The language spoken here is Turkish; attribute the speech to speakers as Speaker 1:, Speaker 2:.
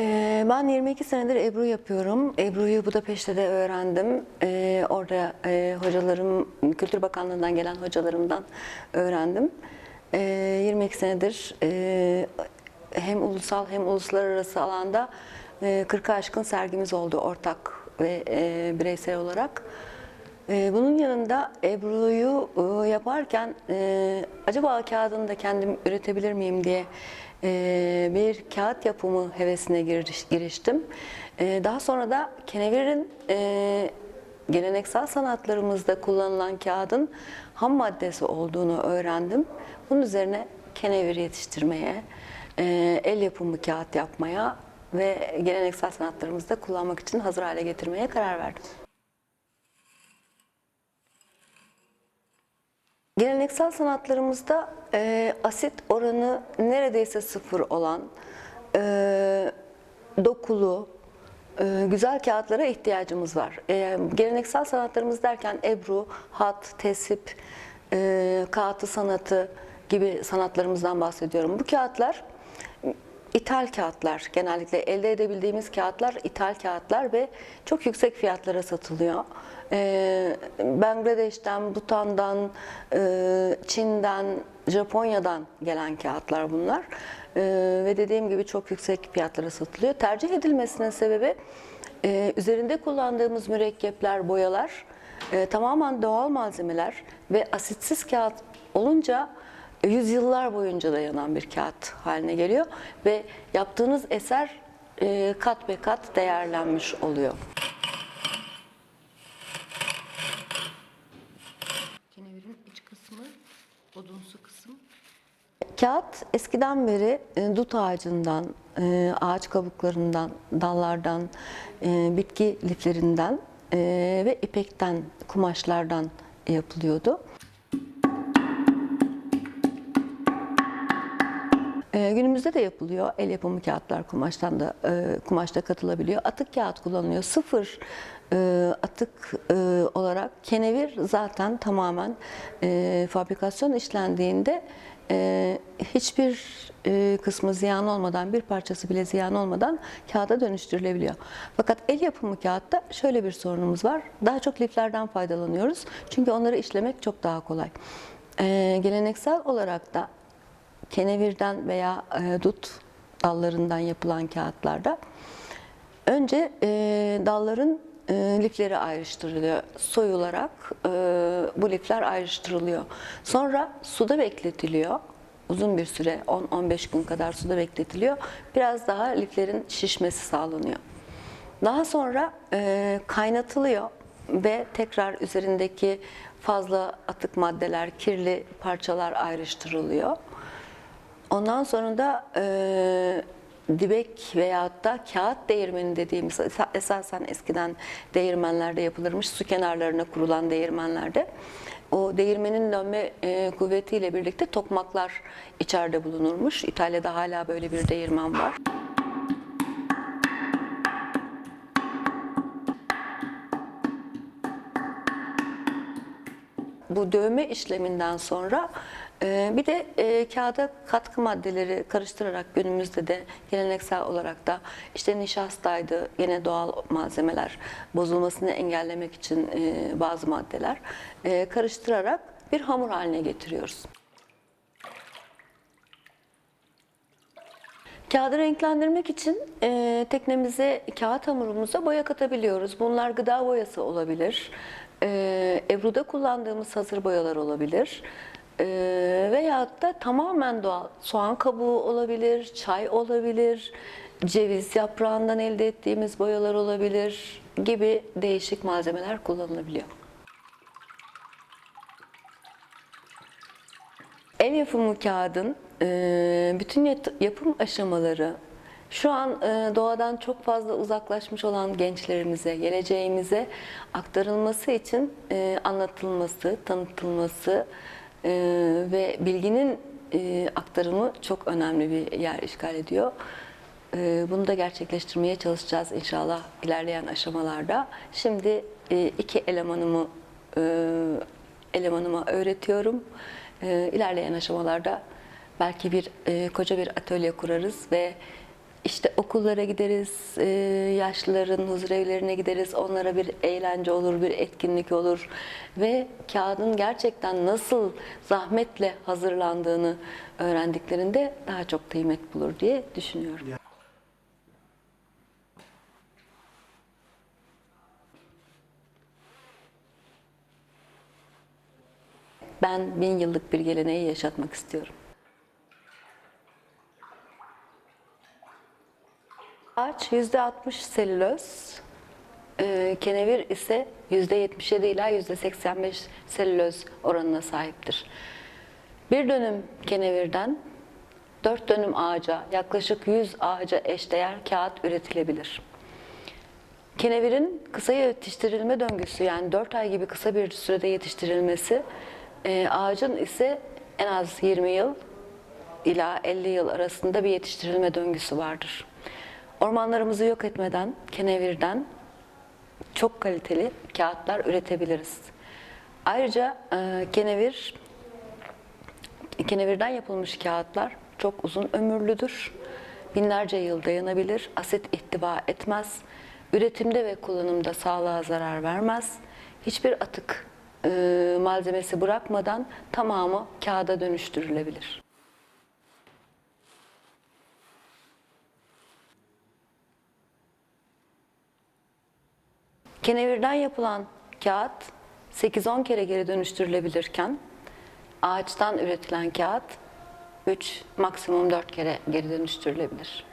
Speaker 1: Ee, ben 22 senedir Ebru yapıyorum. Ebru'yu Budapeşte de öğrendim. Ee, orada e, hocalarım, Kültür Bakanlığı'ndan gelen hocalarımdan öğrendim. Ee, 22 senedir e, hem ulusal hem uluslararası alanda e, 40'a aşkın sergimiz oldu ortak ve e, bireysel olarak. Ee, Bunun yanında Ebru'yu e, yaparken e, acaba kağıdını da kendim üretebilir miyim diye e, bir kağıt yapımı hevesine giriş- giriştim. Daha sonra da kenevirin geleneksel sanatlarımızda kullanılan kağıdın ham maddesi olduğunu öğrendim. Bunun üzerine kenevir yetiştirmeye, el yapımı kağıt yapmaya ve geleneksel sanatlarımızda kullanmak için hazır hale getirmeye karar verdim. Geleneksel sanatlarımızda e, asit oranı neredeyse sıfır olan e, dokulu, e, güzel kağıtlara ihtiyacımız var. E, geleneksel sanatlarımız derken ebru, hat, tesip, e, kağıtı sanatı gibi sanatlarımızdan bahsediyorum. Bu kağıtlar İthal kağıtlar, genellikle elde edebildiğimiz kağıtlar ithal kağıtlar ve çok yüksek fiyatlara satılıyor. Ee, Bangladeş'ten, Butan'dan, e, Çin'den, Japonya'dan gelen kağıtlar bunlar. Ee, ve dediğim gibi çok yüksek fiyatlara satılıyor. Tercih edilmesinin sebebi e, üzerinde kullandığımız mürekkepler, boyalar e, tamamen doğal malzemeler ve asitsiz kağıt olunca yüzyıllar boyunca dayanan bir kağıt haline geliyor ve yaptığınız eser e, kat be kat değerlenmiş oluyor. Kenevirin iç kısmı, odunsu kısım. Kağıt eskiden beri e, dut ağacından, e, ağaç kabuklarından, dallardan, bitki liflerinden ve ipekten, kumaşlardan yapılıyordu. Ee, günümüzde de yapılıyor. El yapımı kağıtlar kumaştan da e, kumaşta katılabiliyor. Atık kağıt kullanılıyor. Sıfır e, atık e, olarak kenevir zaten tamamen fabrikasyon işlendiğinde hiçbir kısmı ziyan olmadan, bir parçası bile ziyan olmadan kağıda dönüştürülebiliyor. Fakat el yapımı kağıtta şöyle bir sorunumuz var. Daha çok liflerden faydalanıyoruz. Çünkü onları işlemek çok daha kolay. E, geleneksel olarak da kenevirden veya e, dut dallarından yapılan kağıtlarda önce e, dalların e, lifleri ayrıştırılıyor. Soyularak e, bu lifler ayrıştırılıyor. Sonra suda bekletiliyor. Uzun bir süre 10-15 gün kadar suda bekletiliyor. Biraz daha liflerin şişmesi sağlanıyor. Daha sonra e, kaynatılıyor ve tekrar üzerindeki fazla atık maddeler, kirli parçalar ayrıştırılıyor. Ondan sonra da e, dibek veyahut da kağıt değirmeni dediğimiz esa- esasen eskiden değirmenlerde yapılırmış su kenarlarına kurulan değirmenlerde o değirmenin dönme e, kuvvetiyle birlikte tokmaklar içeride bulunurmuş. İtalya'da hala böyle bir değirmen var. bu dövme işleminden sonra e, bir de e, kağıda katkı maddeleri karıştırarak günümüzde de geleneksel olarak da işte nişastaydı yine doğal malzemeler bozulmasını engellemek için e, bazı maddeler e, karıştırarak bir hamur haline getiriyoruz. Kağıdı renklendirmek için e, teknemize, kağıt hamurumuza boya katabiliyoruz. Bunlar gıda boyası olabilir, e, Ebru'da kullandığımız hazır boyalar olabilir. E, veyahut da tamamen doğal soğan kabuğu olabilir, çay olabilir, ceviz yaprağından elde ettiğimiz boyalar olabilir gibi değişik malzemeler kullanılabiliyor. El yapımı kağıdın e, bütün yapım aşamaları şu an e, doğadan çok fazla uzaklaşmış olan gençlerimize, geleceğimize aktarılması için e, anlatılması, tanıtılması e, ve bilginin e, aktarımı çok önemli bir yer işgal ediyor. E, Bunu da gerçekleştirmeye çalışacağız inşallah ilerleyen aşamalarda. Şimdi e, iki elemanımı e, elemanıma öğretiyorum. E, İlerleyen aşamalarda belki bir e, koca bir atölye kurarız ve işte okullara gideriz, e, yaşlıların huzurevlerine gideriz. Onlara bir eğlence olur, bir etkinlik olur. Ve kağıdın gerçekten nasıl zahmetle hazırlandığını öğrendiklerinde daha çok kıymet bulur diye düşünüyorum. Ben bin yıllık bir geleneği yaşatmak istiyorum. Ağaç %60 selüloz, e, kenevir ise %77 ila %85 selüloz oranına sahiptir. Bir dönüm kenevirden 4 dönüm ağaca, yaklaşık 100 ağaca eşdeğer kağıt üretilebilir. Kenevirin kısa yetiştirilme döngüsü yani 4 ay gibi kısa bir sürede yetiştirilmesi, e, ağacın ise en az 20 yıl ila 50 yıl arasında bir yetiştirilme döngüsü vardır. Ormanlarımızı yok etmeden, kenevirden çok kaliteli kağıtlar üretebiliriz. Ayrıca e, kenevir, kenevirden yapılmış kağıtlar çok uzun ömürlüdür. Binlerce yıl dayanabilir, asit ihtiva etmez, üretimde ve kullanımda sağlığa zarar vermez. Hiçbir atık e, malzemesi bırakmadan tamamı kağıda dönüştürülebilir. Kenevirden yapılan kağıt 8-10 kere geri dönüştürülebilirken ağaçtan üretilen kağıt 3 maksimum 4 kere geri dönüştürülebilir.